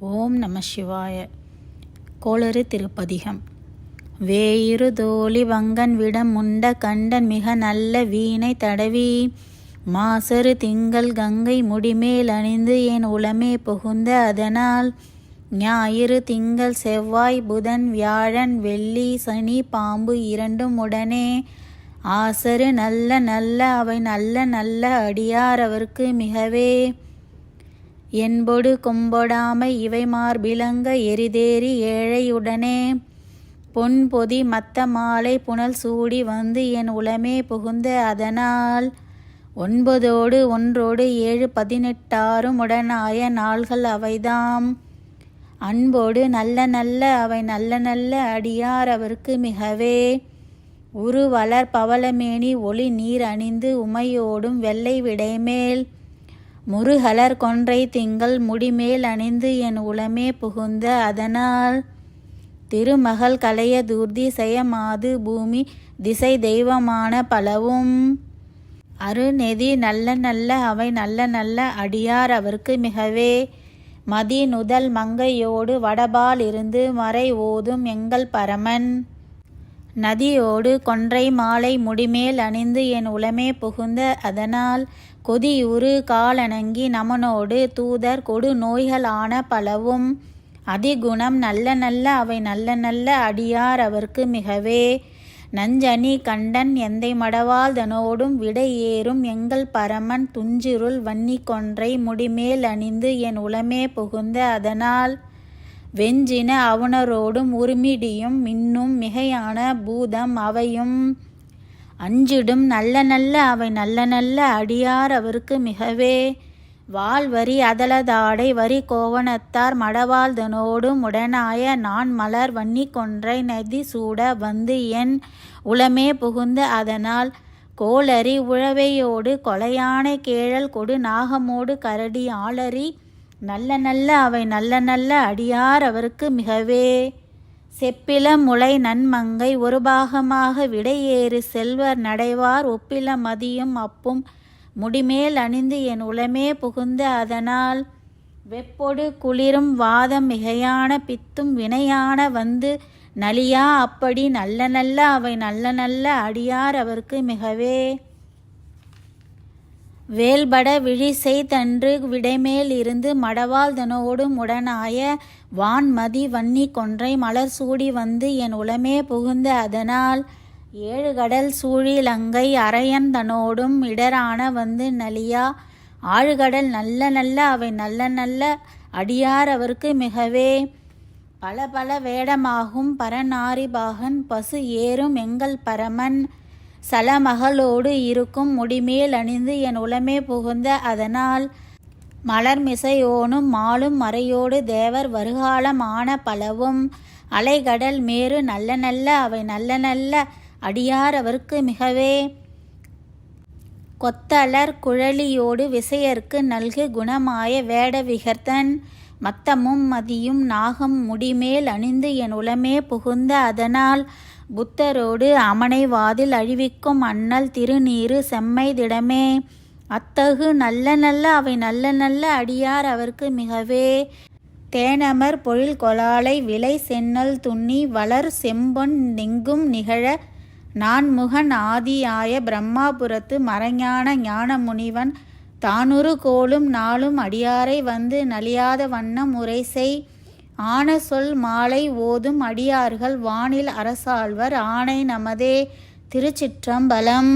ஓம் நம சிவாய. கோளறு திருப்பதிகம். வேயிரு தோழி வங்கன் விடம் முண்ட கண்டன் மிக நல்ல வீணை தடவி மாசரு திங்கள் கங்கை முடிமேல் அணிந்து என் உளமே புகுந்த அதனால் ஞாயிறு திங்கள் செவ்வாய் புதன் வியாழன் வெள்ளி சனி பாம்பு இரண்டும் உடனே ஆசரு நல்ல நல்ல அவை நல்ல நல்ல அடியார் அவர்க்கு மிகவே என்பொடு கொம்பொடாமை இவை மார்பிலங்க எரிதேறி ஏழையுடனே. பொன் பொதி மத்த மாலை புனல் சூடி வந்து என் உளமே புகுந்த அதனால். ஒன்பதோடு ஒன்றோடு ஏழு பதினெட்டாறும் உடனாய நாள்கள் அவைதாம். அன்போடு நல்ல நல்ல அவை நல்ல நல்ல அடியார் அவருக்கு மிகவே. உரு வளர் பவளமேனி ஒளி நீர் அணிந்து உமையோடும் வெள்ளை விடைமேல். முருகலர் கொன்றை திங்கள் முடிமேல் அணிந்து என் உளமே புகுந்த அதனால் திருமகள் கலைய தூர்தி செயமாது பூமி திசை தெய்வமான பலவும். அருநெதி நல்ல நல்ல அவை நல்ல நல்ல அடியார் அவர்க்கு மிகவே. மதி நுதல் மங்கையோடு வடபால் இருந்து மறை ஓதும் எங்கள் பரமன். நதியோடு கொன்றை மாலை முடிமேல் அணிந்து என் உளமே புகுந்த அதனால் கொதியுறு காலணங்கி நமனோடு தூதர் கொடு நோய்களான பலவும். அதிகுணம் நல்ல நல்ல அவை நல்ல நல்ல அடியார் அவர்க்கு மிகவே. நஞ்சனி கண்டன் எந்தை மடவாள்தனோடும் விடை ஏறும் எங்கள் பரமன் துஞ்சிருள் வன்னி கொன்றை முடிமேல் அணிந்து என் உளமே புகுந்த அதனால் வெஞ்சின அவுணரோடும் உருமிடியும் மின்னும் மிகையான பூதம் அவையும். அஞ்சிடும் நல்ல நல்ல அவை நல்ல நல்ல அடியார் அவருக்கு மிகவே. வால்வரி அதலதாடை வரி கோவணத்தார் மடவாழ்தனோடும் உடனாய நான் மலர் வன்னி கொன்றை நதி சூட வந்து என் உளமே புகுந்த அதனால். கோளரி உழவையோடு கொலையானை கேழல் கொடு நாகமோடு கரடி ஆளறி நல்ல நல்ல அவை நல்ல நல்ல அடியார் அவருக்கு மிகவே. செப்பில முளை நன்மங்கை ஒரு பாகமாக விடையேறு செல்வர் நடைவார் ஒப்பில மதியும் அப்பும். முடிமேல் அணிந்து என் உளமே புகுந்த அதனால். வெப்பொடு குளிரும் வாதம் மிகையான பித்தும் வினையான வந்து. நலியா அப்படி நல்ல நல்ல அவை நல்ல நல்ல அடியார் அவருக்கு மிகவே. வேல்பட விழிசெய் தன்று விடைமேல் இருந்து மடவாள்தனோடும் உடனாய வான்மதி வன்னி கொன்றை மலர் சூடி வந்து என் உளமே புகுந்த அதனால் ஏழு கடல் சூழிலங்கை அரையன் தனோடும் இடரான வந்து நலியா. ஆழுகடல் நல்ல நல்ல அவை நல்ல நல்ல அடியார் அவருக்கு மிகவே. பல பல வேடமாகும் பரநாரிபாகன் பசு ஏறும் எங்கள் பரமன் சலமகளோடு இருக்கும் முடிமேல் அணிந்து என் உளமே புகுந்த அதனால் மலர்மிசையோனும் மாலும் மறையோடு தேவர் வருகாலமான பலவும் அலைகடல் மேறு நல்ல நல்ல அவை நல்ல நல்ல அடியார் அவருக்கு மிகவே. கொத்தலர் குழலியோடு விசையர்க்கு நல்கு குணமாய வேட விகர்த்தன் மத்தமும் மதியும் நாகம் முடிமேல் அணிந்து என் உளமே புகுந்த அதனால் புத்தரோடு அமனை வாதில் அழிவிக்கும் அண்ணல் திருநீரு செம்மைதிடமே அத்தகு நல்ல நல்ல அவை நல்ல நல்ல அடியார் அவர்க்கு மிகவே. தேனமர் பொழில் கொலாலை விலை சென்னல் துண்ணி வளர் செம்பொன் நெங்கும் நிகழ நான்முகன் ஆதியாய பிரம்மாபுரத்து மறைஞான ஞான முனிவன் தானுரு கோலும் நாளும் அடியாரை வந்து நலியாத வண்ணம் உரைசெய். ஆன சொல் மாலை ஓதும் அடியார்கள் வானில் அரசாழ்வர். ஆணை நமதே திருச்சிற்றம்பலம்.